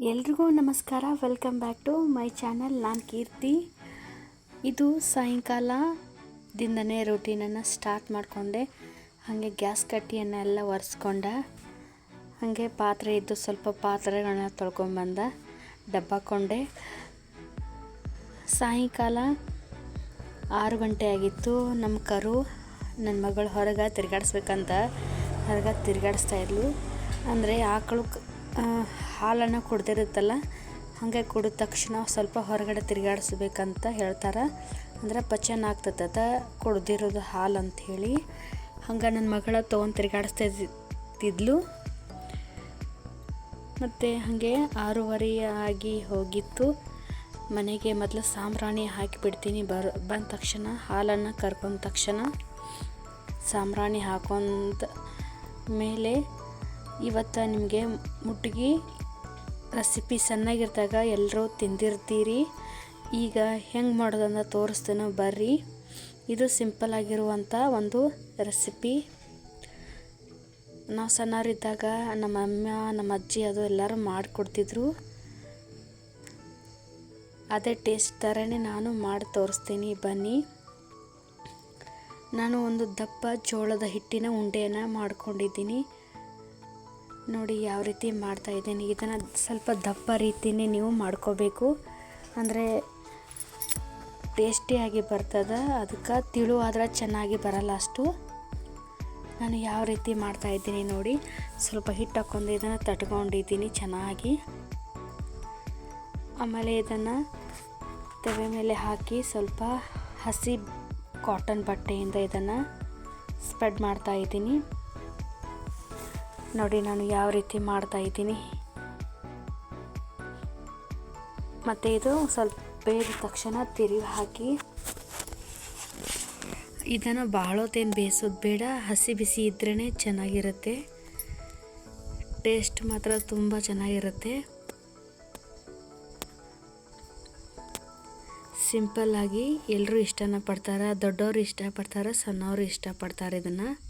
ಎಲ್ರಿಗೂ ನಮಸ್ಕಾರ. Welcome back to my channel ನಾನು ಕೀರ್ತಿ. ಇದು ಸಾಯಂಕಾಲ ದಿಂದನೇ ರೂಟೀನನ್ನು ಸ್ಟಾರ್ಟ್ ಮಾಡಿಕೊಂಡೆ. ಹಾಗೆ ಗ್ಯಾಸ್ ಕಟ್ಟಿಯನ್ನೆಲ್ಲ ಒರೆಸ್ಕೊಂಡೆ. ಹಾಗೆ ಪಾತ್ರೆ ಇದ್ದು ಸ್ವಲ್ಪ ಪಾತ್ರೆಗಳನ್ನ ತೊಳ್ಕೊಂಬಂದ ಡಬ್ಬಾಕೊಂಡೆ ಸಾಯಂಕಾಲ ಆರು ಗಂಟೆ ಆಗಿತ್ತು. ನಮ್ಮ ಕರು ನನ್ನ ಮಗಳು ಹೊರಗೆ ತಿರುಗಾಡಿಸ್ಬೇಕಂತ ಹೊರಗೆ ತಿರುಗಾಡಿಸ್ತಾ ಇದ್ಲು. ಅಂದರೆ ಆಕಳು ಹಾಲನ್ನು ಕುಡ್ದಿರುತ್ತಲ್ಲ, ಹಾಗೆ ಕುಡಿದ ತಕ್ಷಣ ಸ್ವಲ್ಪ ಹೊರಗಡೆ ತಿರುಗಾಡಿಸ್ಬೇಕಂತ ಹೇಳ್ತಾರೆ. ಅಂದ್ರೆ ಪಚನ ಆಗ್ತದ ಕುಡ್ದಿರೋದು ಹಾಲು ಅಂಥೇಳಿ ಹಂಗೆ ನನ್ನ ಮಗಳ ತೊಗೊಂಡು ತಿರುಗಾಡಿಸ್ತಾ ಇದ್ದಿದ್ಲು ಮತ್ತು ಹಾಗೆ ಆರೂವರೆ ಆಗಿ ಹೋಗಿತ್ತು. ಮನೆಗೆ ಮೊದಲು ಸಾಂಬ್ರಾಣಿ ಹಾಕಿಬಿಡ್ತೀನಿ, ಬರ್, ಬಂದ ತಕ್ಷಣ ಹಾಲನ್ನು ಕರ್ಕೊಂಡ ತಕ್ಷಣ ಸಾಂಬ್ರಾಣಿ ಹಾಕೊಂಡ ಮೇಲೆ ಇವತ್ತು ನಿಮಗೆ ಮುಟ್ಗಿ ರೆಸಿಪಿ ಸಣ್ಣಗಿರ್ದಾಗ ಎಲ್ಲರೂ ತಿಂದಿರ್ತೀರಿ. ಈಗ ಹೆಂಗೆ ಮಾಡೋದನ್ನು ತೋರಿಸ್ತೇನೆ ಬರ್ರಿ. ಇದು ಸಿಂಪಲ್ ಆಗಿರುವಂಥ ಒಂದು ರೆಸಿಪಿ ನಾವು ಸಣ್ಣವರಿದ್ದಾಗ ನಮ್ಮ ಅಮ್ಮ, ನಮ್ಮ ಅಜ್ಜಿ ಅದು ಎಲ್ಲರೂ ಮಾಡಿಕೊಡ್ತಿದ್ರು. ಅದೇ ಟೇಸ್ಟ್ ಥರನೇ ನಾನು ಮಾಡಿ ತೋರಿಸ್ತೀನಿ ಬನ್ನಿ. ನಾನು ಒಂದು ದಪ್ಪ ಜೋಳದ ಹಿಟ್ಟಿನ ಉಂಡೆಯನ್ನು ಮಾಡ್ಕೊಂಡಿದ್ದೀನಿ. ನೋಡಿ ಯಾವ ರೀತಿ ಮಾಡ್ತಾ ಇದ್ದೀನಿ. ಇದನ್ನು ಸ್ವಲ್ಪ ದಪ್ಪ ರೀತಿನೇ ನೀವು ಮಾಡ್ಕೋಬೇಕು. ಅಂದರೆ ಟೇಸ್ಟಿಯಾಗಿ ಬರ್ತದೆ. ಅದಕ್ಕೆ ತಿಳು ಆದ್ರೆ ಚೆನ್ನಾಗಿ ಬರಲ್ಲ ಅಷ್ಟು. ನಾನು ಯಾವ ರೀತಿ ಮಾಡ್ತಾ ಇದ್ದೀನಿ ನೋಡಿ. ಸ್ವಲ್ಪ ಹಿಟ್ಟು ಹಾಕ್ಕೊಂಡು ಇದನ್ನು ತಟ್ಕೊಂಡಿದ್ದೀನಿ ಚೆನ್ನಾಗಿ. ಆಮೇಲೆ ಇದನ್ನು ತವೆ ಮೇಲೆ ಹಾಕಿ ಸ್ವಲ್ಪ ಹಸಿ ಕಾಟನ್ ಬಟ್ಟೆಯಿಂದ ಇದನ್ನು ಸ್ಪ್ರೆಡ್ ಮಾಡ್ತಾ ಇದ್ದೀನಿ. ನೋಡಿ ನಾನು ಯಾವ ರೀತಿ ಮಾಡ್ತಾ ಇದ್ದೀನಿ. ಮತ್ತು ಇದು ಸ್ವಲ್ಪ ಬೇಯಿದ ತಕ್ಷಣ ತಿರುವಿ ಹಾಕಿ. ಇದನ್ನು ಭಾಳ ಹೊತ್ತೇನು ಬೇಯಿಸೋದು ಬೇಡ, ಹಸಿ ಬಿಸಿ ಇದ್ರೇ ಚೆನ್ನಾಗಿರುತ್ತೆ. ಟೇಸ್ಟ್ ಮಾತ್ರ ತುಂಬ ಚೆನ್ನಾಗಿರುತ್ತೆ. ಸಿಂಪಲ್ಲಾಗಿ ಎಲ್ಲರೂ ಇಷ್ಟನ ಪಡ್ತಾರೆ, ದೊಡ್ಡವರು ಇಷ್ಟಪಡ್ತಾರೆ, ಸಣ್ಣವರು ಇಷ್ಟಪಡ್ತಾರೆ ಇದನ್ನು.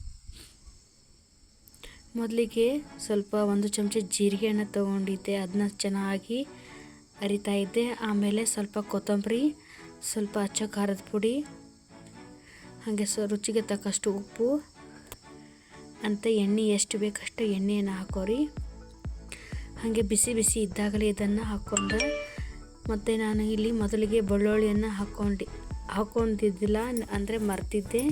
ಮೊದಲಿಗೆ ಸ್ವಲ್ಪ ಒಂದು ಚಮಚ ಜೀರಿಗೆಯನ್ನು ತೊಗೊಂಡಿದ್ದೆ ಅದನ್ನ ಚೆನ್ನಾಗಿ ಅರಿತಾ ಇದ್ದೆ. ಆಮೇಲೆ ಸ್ವಲ್ಪ ಕೊತ್ತಂಬರಿ, ಸ್ವಲ್ಪ ಅಚ್ಚ ಖಾರದ ಪುಡಿ, ಹಾಗೆ ಸ ರುಚಿಗೆ ತಕ್ಕಷ್ಟು ಉಪ್ಪು, ಅಂತ ಎಣ್ಣೆ ಎಷ್ಟು ಬೇಕಷ್ಟು ಎಣ್ಣೆಯನ್ನು ಹಾಕೋರಿ. ಹಾಗೆ ಬಿಸಿ ಬಿಸಿ ಇದ್ದಾಗಲೇ ಇದನ್ನು ಹಾಕ್ಕೊಂಡೆ ಮತ್ತು ನಾನು ಇಲ್ಲಿ ಮೊದಲಿಗೆ ಬೆಳ್ಳುಳ್ಳಿಯನ್ನು ಹಾಕ್ಕೊಂಡು ಹಾಕ್ಕೊಂಡಿದ್ದಿಲ್ಲ ಅಂದರೆ ಮರ್ತಿದ್ದೆ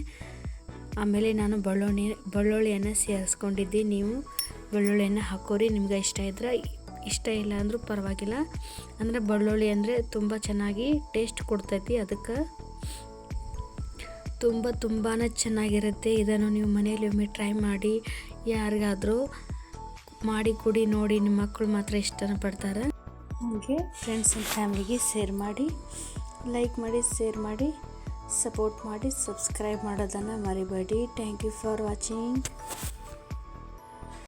ಆಮೇಲೆ ನಾನು ಬೆಳ್ಳುಳ್ಳಿ, ಬೆಳ್ಳುಳ್ಳಿಯನ್ನು ಸೇರಿಸ್ಕೊಂಡಿದ್ದೆ. ನೀವು ಬೆಳ್ಳುಳ್ಳಿಯನ್ನು ಹಾಕೋರಿ, ನಿಮ್ಗೆ ಇಷ್ಟ ಇದ್ರೆ. ಇಷ್ಟ ಇಲ್ಲ ಅಂದರೂ ಪರವಾಗಿಲ್ಲ. ಅಂದರೆ ಬೆಳ್ಳುಳ್ಳಿ ಅಂದರೆ ತುಂಬ ಚೆನ್ನಾಗಿ ಟೇಸ್ಟ್ ಕೊಡ್ತೈತಿ. ಅದಕ್ಕೆ ತುಂಬ ತುಂಬಾ ಚೆನ್ನಾಗಿರುತ್ತೆ. ಇದನ್ನು ನೀವು ಮನೆಯಲ್ಲಿ ಒಮ್ಮೆ ಟ್ರೈ ಮಾಡಿ, ಯಾರಿಗಾದರೂ ಮಾಡಿ ಕುಡಿ, ನೋಡಿ. ನಿಮ್ಮ ಮಕ್ಕಳು ಮಾತ್ರ ಇಷ್ಟನ ಪಡ್ತಾರೆ ಹಾಗೆ ಫ್ರೆಂಡ್ಸ್ ಆ್ಯಂಡ್ ಫ್ಯಾಮ್ಲಿಗೆ ಶೇರ್ ಮಾಡಿ ಲೈಕ್ ಮಾಡಿ ಶೇರ್ ಮಾಡಿ. ಸಪೋರ್ಟ್ ಮಾಡಿ ಸಬ್ಸ್ಕ್ರೈಬ್ ಮಾಡೋದನ್ನು ಮರಿಬೇಡಿ. Thank you for watching